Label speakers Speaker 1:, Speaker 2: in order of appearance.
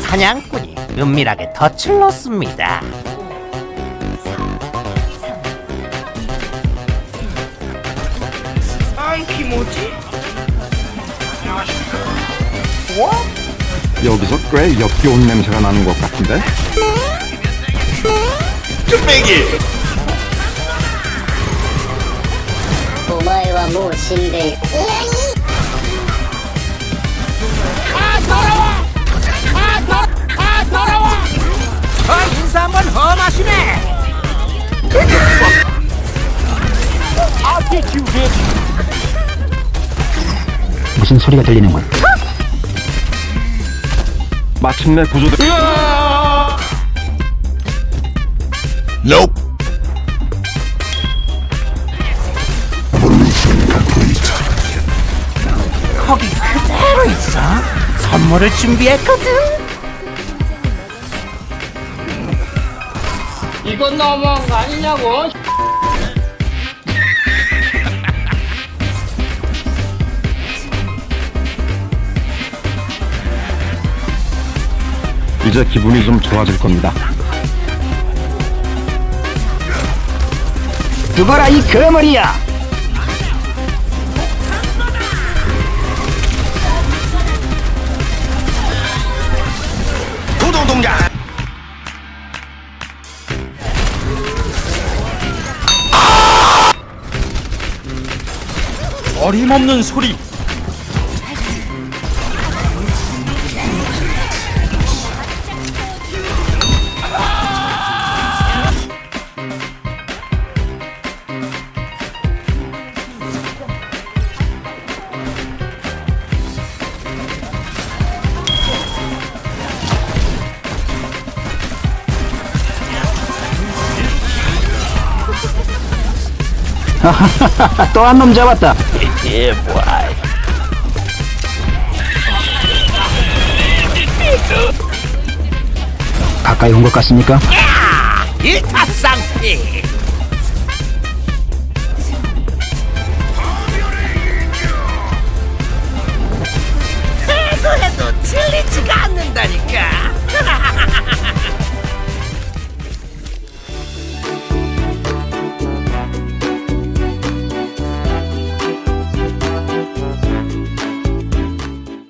Speaker 1: 사냥꾼이 은밀하게 덫을 놓습니다.
Speaker 2: 여기서 꽤 역겨운 냄새가 나는 것 같은데?
Speaker 3: 쭈빼기
Speaker 4: お前はもう死んでいる
Speaker 5: 무슨 소리가 들리는군.
Speaker 2: 마침내 구조대
Speaker 3: Nope
Speaker 1: 거기 그대로 있어. 선물을 준비했거든.
Speaker 6: 이건 너무한 거 아니냐고.
Speaker 2: 이제 기분이 좀 좋아질 겁니다.
Speaker 5: 죽어라 이 거머리야!
Speaker 3: 도동동장
Speaker 7: 어림없는 소리
Speaker 5: 또 한 놈 잡았다. 예, 뭐야. 가까이 온 것 같습니까?
Speaker 1: 일타쌍피 해도 해도 틀리지가 않는다니까